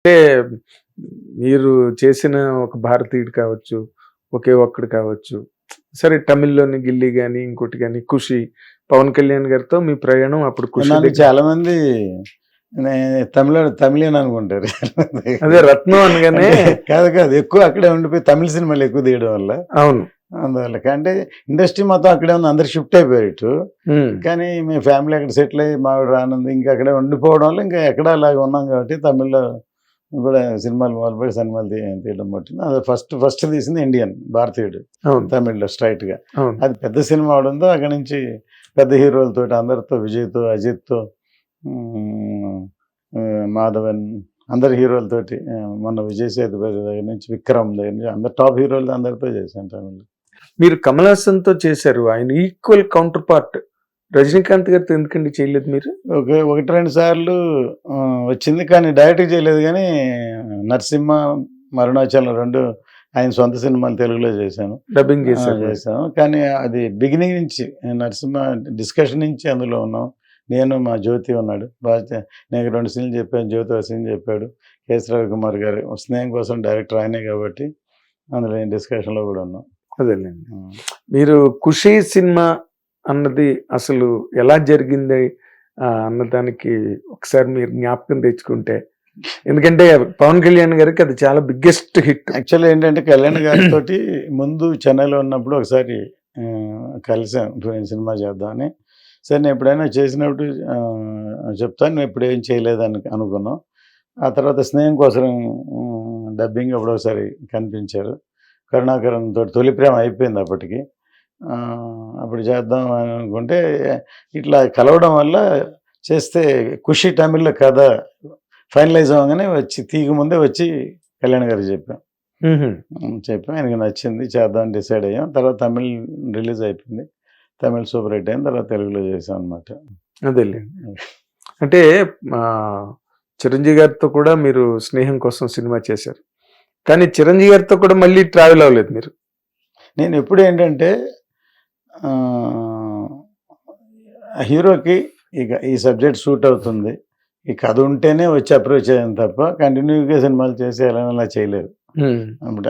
అంటే మీరు చేసిన ఒక భారతీయుడు కావచ్చు ఒకే ఒక్కడు కావచ్చు సరే తమిళ్ళోని గిల్లీ గాని ఇంకోటి గాని ఖుషి పవన్ కళ్యాణ్ గారితో మీ ప్రయాణం అప్పుడు ఖుషి నన్ను దగ్గర- చాలా మంది నే- తమిళ తమిళన్ అనుకుంటారు. అదే రత్నం అనగానే కాదు కాదు ఎక్కువ అక్కడే ఉండిపోయి తమిళ సినిమాలు ఎక్కువ తీయడం వల్ల. అవును. అందువల్ల అంటే ఇండస్ట్రీ మొత్తం అక్కడే ఉంది అందరు షిఫ్ట్ అయిపోయారు ఇటు. ఉమ్, కానీ మీ ఫ్యామిలీ అక్కడ సెటిల్ అయ్యి మావిడ రానుంది ఇంకా అక్కడే ఉండిపోవడం వల్ల ఇంకా ఎక్కడ అలాగే ఉన్నాం కాబట్టి తమిళ్ళో కూడా సినిమాలు మొదలుపెట్టి సినిమాలు తీయడం పట్టింది అది ఫస్ట్ ఫస్ట్ తీసింది ఇండియన్ భారతీయుడు. తమిళ్ళో స్ట్రైట్గా అది పెద్ద సినిమా అవడంతో అక్కడి నుంచి పెద్ద హీరోలతో అందరితో విజయ్తో అజిత్తో మాధవన్ అందరి హీరోలతోటి మొన్న విజయ్ సేతుపతి దగ్గర నుంచి విక్రమ్ దగ్గర నుంచి అందరు టాప్ హీరోలు అందరితో చేశాను తమిళ్ మీరు కమల్ హాసన్తో చేశారు. ఆయన ఈక్వల్ కౌంటర్ పార్ట్ రజనీకాంత్ గారితో ఎందుకండి చేయలేదు మీరు? ఒక ఒకటి రెండు సార్లు వచ్చింది కానీ డైరెక్ట్ చేయలేదు కానీ నరసింహ మరుణాచలం రెండు ఆయన సొంత సినిమాలు తెలుగులో చేశాను. డబ్బింగ్ చేశాను. కానీ అది బిగినింగ్ నుంచి నరసింహ డిస్కషన్ నుంచి అందులో ఉన్నాం. నేను మా జ్యోతి ఉన్నాడు. బాగా నేను రెండు సీన్లు చెప్పాను. జ్యోతి ఒక సీన్ చెప్పాడు. కేశరావు కుమార్ గారు స్నేహం కోసం డైరెక్టర్ ఆయనే కాబట్టి అందులో డిస్కషన్లో కూడా ఉన్నాం. అదేలేండి. మీరు ఖుషి సినిమా అన్నది అసలు ఎలా జరిగింది అన్నదానికి ఒకసారి మీరు జ్ఞాపకం తెచ్చుకుంటే. ఎందుకంటే పవన్ కళ్యాణ్ గారికి అది చాలా బిగ్గెస్ట్ హిట్. యాక్చువల్లీ ఏంటంటే కళ్యాణ్ గారితో ముందు చెన్నైలో ఉన్నప్పుడు ఒకసారి కలిసాం సినిమా చేద్దామని. సరే నేను ఎప్పుడైనా చేసినప్పుడు చెప్తాను నువ్వు ఇప్పుడు ఏం చేయలేదని అనుకున్నాం. ఆ తర్వాత స్నేహం కోసం డబ్బింగ్ అప్పుడు ఒకసారి కనిపించారు. కరుణాకరన్ తోటి తొలి ప్రేమ అయిపోయింది అప్పటికి. అప్పుడు చేద్దాం అని అనుకుంటే ఇట్లా కలవడం వల్ల చేస్తే ఖుషి తమిళ్ళో కథ ఫైనలైజ్ అవ్వగానే వచ్చి తీగ ముందే వచ్చి కళ్యాణ్ గారికి చెప్పాం. చెప్పాం. ఆయనకి నచ్చింది చేద్దాం డిసైడ్ అయ్యాం. తర్వాత తమిళ్ రిలీజ్ అయిపోయింది. తమిళ్ సూపర్ హిట్ అయిన తర్వాత తెలుగులో చేసాం అనమాట అదేలేండి అంటే చిరంజీవి గారితో కూడా మీరు స్నేహం కోసం సినిమా చేశారు. కానీ చిరంజీవి గారితో కూడా మళ్ళీ ట్రావెల్ అవ్వలేదు మీరు. నేను ఎప్పుడు ఏంటంటే హీరోకి ఇక ఈ సబ్జెక్ట్ సూట్ అవుతుంది. ఈ కథ ఉంటేనే వచ్చి అప్రోచ్ అయ్యాను తప్ప కంటిన్యూగా సినిమాలు చేసి ఎలా అలా చేయలేదు.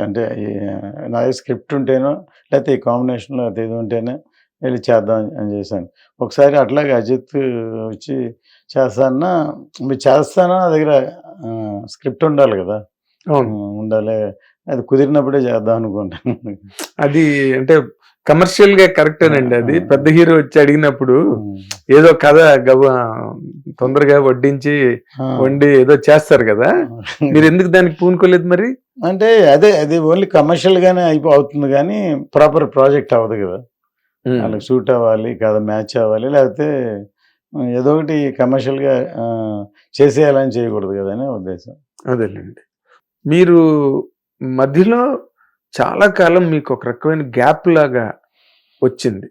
అంటే ఈ నా స్క్రిప్ట్ ఉంటేనో లేకపోతే ఈ కాంబినేషన్లో అది ఇది ఉంటేనే వెళ్ళి చేద్దాం అని చేశాను. ఒకసారి అట్లాగే అజిత్ వచ్చి చేస్తానా మీరు చేస్తానా నా దగ్గర స్క్రిప్ట్ ఉండాలి కదా. ఉండాలి. అది కుదిరినప్పుడే చేద్దాం అనుకుంటాను అది అంటే కమర్షియల్గా కరెక్టేనండి అది. పెద్ద హీరో వచ్చి అడిగినప్పుడు ఏదో కథ గవ తొందరగా వడ్డించి వండి ఏదో చేస్తారు కదా. మీరు ఎందుకు దానికి పూనుకోలేదు మరి? అంటే అదే అది ఓన్లీ కమర్షియల్ గానే అయిపో అవుతుంది కానీ ప్రాపర్ ప్రాజెక్ట్ అవ్వదు కదా. వాళ్ళకి సూట్ అవ్వాలి కదా మ్యాచ్ అవ్వాలి లేకపోతే ఏదో ఒకటి కమర్షియల్గా చేసేయాలని చేయకూడదు కదా అనే ఉద్దేశం. అదేలేండి. మీరు మధ్యలో చాలా కాలం మీకు ఒక రకమైన గ్యాప్ లాగా వచ్చింది.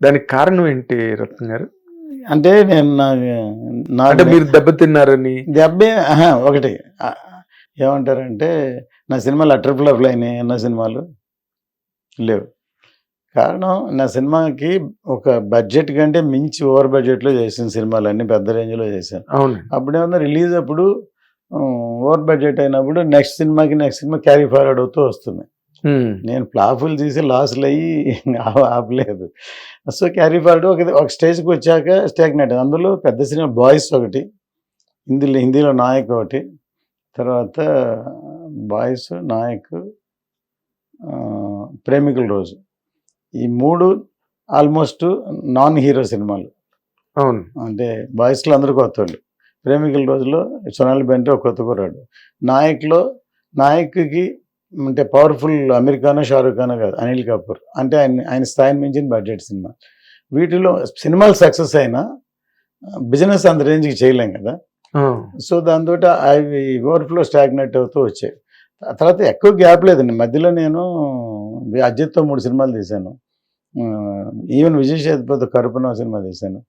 దానికి కారణం ఏంటి రత్న గారు? అంటే నేను నా నా అంటే మీరు దెబ్బతిన్నారని దెబ్బే ఒకటి. ఏమంటారంటే నా సినిమాలు అటర్ ఫ్లాప్లు అయినాయి అన్న సినిమాలు లేవు. కారణం నా సినిమాకి ఒక బడ్జెట్ కంటే మించి ఓవర్ బడ్జెట్లో చేసిన సినిమాలు అన్ని పెద్ద రేంజ్లో చేశాను. అవును. అప్పుడేమన్నా రిలీజ్ అప్పుడు ఓవర్ బడ్జెట్ అయినప్పుడు నెక్స్ట్ సినిమాకి నెక్స్ట్ సినిమా క్యారీ ఫార్వర్డ్ అవుతూ వస్తుంది నేను ఫ్లాపులు తీసి లాస్లు అయ్యి ఆపలేదు. సో క్యారీ ఫార్వర్డ్ ఒక ఒక స్టేజ్కి వచ్చాక స్టాగ్నెట్. అందులో పెద్ద సినిమా బాయ్స్ ఒకటి హిందీలో హిందీలో నాయక్ ఒకటి తర్వాత బాయ్స్ నాయక్ ప్రేమికుల రోజు. ఈ మూడు ఆల్మోస్ట్ నాన్ హీరో సినిమాలు. అవును. అంటే బాయ్స్లో అందరూ కొత్త వాళ్ళు ప్రేమికుల రోజులో సొనాలి బెంటే ఒక కొత్త కుర్రాడు. నాయక్లో నాయక్కి అంటే పవర్ఫుల్ అమెరికానో షారూఖ్ ఖానో కాదు అనిల్ కపూర్ అంటే ఆయన ఆయన స్థాయిని మించిన బడ్జెట్ సినిమా. వీటిలో సినిమాలు సక్సెస్ అయినా బిజినెస్ అంత రేంజ్కి చేయలేం కదా. సో దాంతో అవి ఓవర్ఫ్లో స్టాగ్నెట్ అవుతూ వచ్చాయి. తర్వాత ఎక్కువ గ్యాప్ లేదండి. మధ్యలో నేను అజిత్తో మూడు సినిమాలు తీశాను. ఈవెన్ విజయ్ సేతుపతి కరుపున సినిమా తీశాను.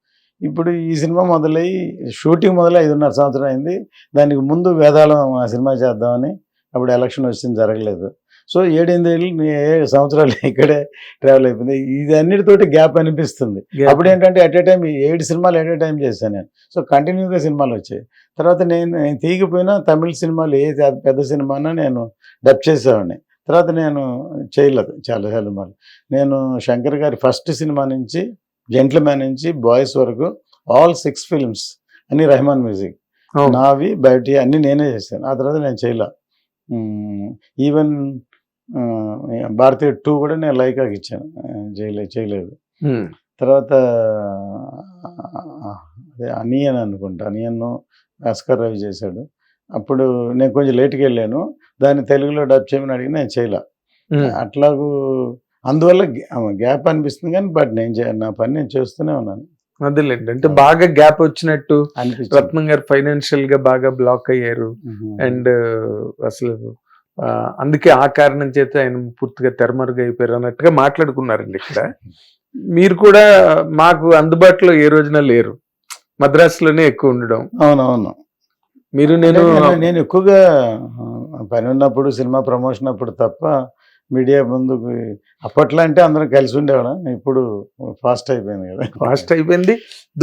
ఇప్పుడు ఈ సినిమా మొదలయ్యి షూటింగ్ మొదలై ఐదున్నర సంవత్సరం అయింది. దానికి ముందు వేదాలం ఆ సినిమా చేద్దామని అప్పుడు ఎలక్షన్ వచ్చింది జరగలేదు. సో ఏడెనిమిది ఏళ్ళు నే- ఏడు సంవత్సరాలు ఇక్కడే ట్రావెల్ అయిపోయింది. ఇది అన్నిటితోటి గ్యాప్ అనిపిస్తుంది. అప్పుడు ఏంటంటే ఎట్ ఏ టైం ఏడు సినిమాలు ఎట్ ఏ టైం చేశాను నేను. సో కంటిన్యూగా సినిమాలు వచ్చాయి. తర్వాత నేను నేను తీగిపోయినా తమిళ సినిమాలు ఏ పెద్ద- సినిమానో నేను డబ్ చేసేవాడిని. తర్వాత నేను చేయలేదు చాలా సినిమాలు. నేను శంకర్ గారి ఫస్ట్ సినిమా నుంచి జెంట్లమ్యాన్ నుంచి బాయ్స్ వరకు ఆల్ సిక్స్ ఫిల్మ్స్ అన్ని రెహమాన్ మ్యూజిక్. నావి బయట అన్ని నేనే చేశాను. ఆ తర్వాత నేను చేయలే. ఈవెన్ భారతీయ టూ కూడా నేను లైకాకి ఇచ్చాను. ఆ, చేయలేదు. తర్వాత అదే అనియన్ అనుకుంటా. అనియన్ భాస్కర్ రవి చేశాడు. అప్పుడు నేను కొంచెం లేట్కి వెళ్ళాను. దాన్ని తెలుగులో డబ్ చేయమని అడిగి నేను చేయలే. అట్లాగూ అందువల్ల గ్యాప్ అనిపిస్తుంది కానీ బట్ నేను నా పని నేను చేస్తూనే ఉన్నాను. అదేలేండి. అంటే బాగా గ్యాప్ వచ్చినట్టు రత్నం గారు ఫైనాన్షియల్గా బాగా బ్లాక్ అయ్యారు. అండ్ అసలు అందుకే ఆ కారణం చేత ఆయన పూర్తిగా తెరమరుగు అయిపోయారు అన్నట్టుగా మాట్లాడుకున్నారండి ఇక్కడ. మీరు కూడా మాకు అందుబాటులో ఏ రోజున లేరు. మద్రాసులోనే ఎక్కువ ఉండడం. అవునవును. మీరు నేను నేను- ఎక్కువగా పని ఉన్నప్పుడు సినిమా ప్రమోషన్ అప్పుడు తప్ప మీడియా ముందుకు అప్పట్లో అంటే అందరం కలిసి ఉండేవాళ్ళం. ఇప్పుడు ఫాస్ట్ అయిపోయింది కదా. ఫాస్ట్ అయిపోయింది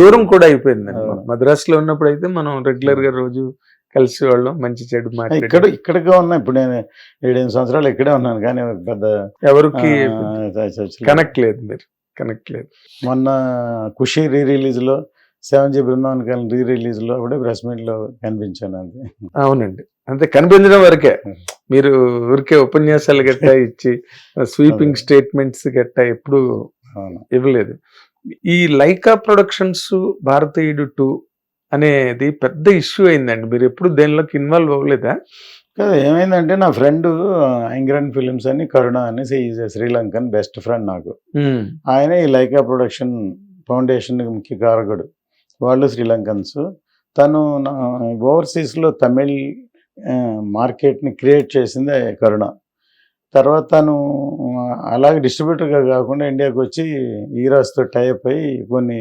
దూరం కూడా అయిపోయింది. మద్రాసులో ఉన్నప్పుడు అయితే మనం రెగ్యులర్గా రోజు కలిసి వాళ్ళం మంచి చెడు ఇక్కడ ఇక్కడిగా ఉన్నా. ఇప్పుడు నేను ఏడెనిమిది సంవత్సరాలు ఇక్కడే ఉన్నాను కానీ పెద్ద ఎవరికి కనెక్ట్ లేదు మీరు కనెక్ట్ లేదు. మొన్న ఖుషి రీ రిలీజ్లో సెవెన్ జీ బృందావన్ కాలం రీ రిలీజ్లో అప్పుడే ప్రెస్ మీట్లో కనిపించాను అంతే అవునండి. అంతే కనిపించడం వరకే. మీరు ఊరికే ఉపన్యాసాలు గట్టా ఇచ్చి స్వీపింగ్ అదే. స్టేట్మెంట్స్ గట్టా ఎప్పుడు ఇవ్వలేదు. ఈ లైకా ప్రొడక్షన్స్ భారతీయుడు టూ అనేది పెద్ద ఇష్యూ అయిందండి. మీరు ఎప్పుడు దేనిలోకి ఇన్వాల్వ్ అవ్వలేదా? కదా ఏమైందంటే నా ఫ్రెండ్ ఇంగ్రాండ్ ఫిలిమ్స్ అని కరుణ అని ఈజ్ శ్రీలంకన్ బెస్ట్ ఫ్రెండ్ నాకు. ఆయన ఈ లైకా ప్రొడక్షన్ ఫౌండేషన్ ముఖ్య కారకుడు. వాళ్ళు శ్రీలంకన్స్. తను ఓవర్సీస్లో తమిళ్ మార్కెట్ని క్రియేట్ చేసింది కరుణ. తర్వాత తను అలాగే డిస్ట్రిబ్యూటర్గా కాకుండా ఇండియాకి వచ్చి ఈరాస్తో టైప్ అయ్యి కొన్ని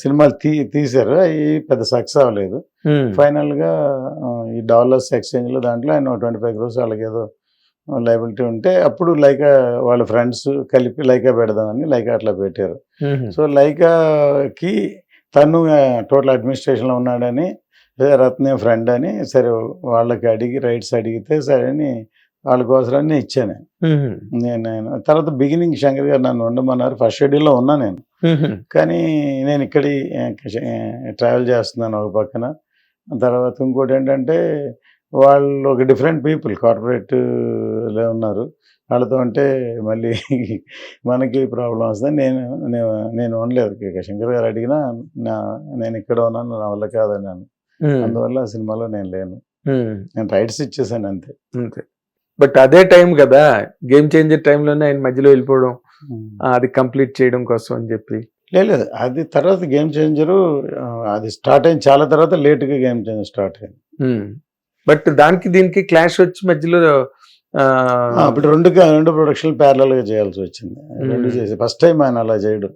సినిమాలు తీ తీశారు. అవి పెద్ద సక్సెస్ అవ్వలేదు. ఫైనల్గా ఈ డాలర్స్ ఎక్స్చేంజ్లో దాంట్లో ఆయన ట్వంటీ ఫైవ్ క్రోర్స్ వాళ్ళకి ఏదో లైబిలిటీ ఉంటే అప్పుడు లైకా వాళ్ళ ఫ్రెండ్స్ కలిపి లైకా పెడదామని లైకా అట్లా పెట్టారు. సో లైకాకి తను టోటల్ అడ్మినిస్ట్రేషన్లో ఉన్నాడని రత్నే ఫ్రెండ్ అని సరే వాళ్ళకి అడిగి రైట్స్ అడిగితే సరే అని వాళ్ళ కోసరని ఇచ్చాను నేను. నేను తర్వాత బిగినింగ్ శంకర్ గారు నన్ను ఉండమన్నారు ఫస్ట్ షెడ్యూల్లో ఉన్నా నేను. కానీ నేను ఇక్కడి ట్రావెల్ చేస్తున్నాను ఒక పక్కన. తర్వాత ఇంకోటి ఏంటంటే వాళ్ళు ఒక డిఫరెంట్ పీపుల్ కార్పొరేట్లో ఉన్నారు. వాళ్ళతో అంటే మళ్ళీ మనకి ప్రాబ్లం వస్తుంది. నేను నేను నేను ఉండలేదు. శంకర్ గారు అడిగినా నా నేను ఇక్కడ ఉన్నాను నా వల్ల కాదన్నాను. అందువల్ల ఆ సినిమాలో నేను లేను. నేను రైట్స్ ఇచ్చేసాను అంతే. అంతే. బట్ అదే టైం కదా గేమ్ చేంజర్ టైంలోనే ఆయన మధ్యలో వెళ్ళిపోవడం అది కంప్లీట్ చేయడం కోసం అని చెప్పి. లేదు అది తర్వాత గేమ్ చేంజరు అది స్టార్ట్ అయింది చాలా తర్వాత లేట్గా గేమ్ చేంజర్ స్టార్ట్ అయింది. బట్ దానికి దీనికి క్లాష్ వచ్చి మధ్యలో అప్పుడు రెండు రెండు ప్రొడక్షన్ ప్యారలల్గా చేయాల్సి వచ్చింది. రెండు. చేసి ఫస్ట్ టైం ఆయన అలా చేయడు.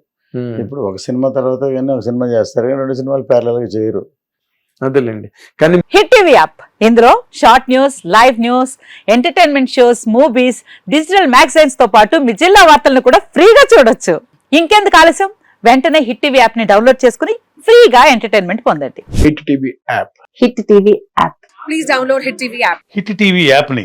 ఇప్పుడు ఒక సినిమా తర్వాత కానీ ఒక సినిమా చేస్తారు కానీ రెండు సినిమాలు ప్యారలల్గా చేయరు. అదేలేండి. కానీ హిట్ టీవీ యాప్. ఇందులో short news live news entertainment shows movies digital మ్యాగజైన్స్తో పాటు మీ జిల్లా వార్తలను కూడా ఫ్రీగా చూడొచ్చు. ఇంకెందుకు ఆలస్యం? వెంటనే హిట్ టీవీ యాప్ని డౌన్లోడ్ చేసుకుని ఫ్రీగా ఎంటర్టైన్మెంట్ పొందండి. Hit TV app. Hit TV app. Please download Hit TV app. Hit TV యాప్ని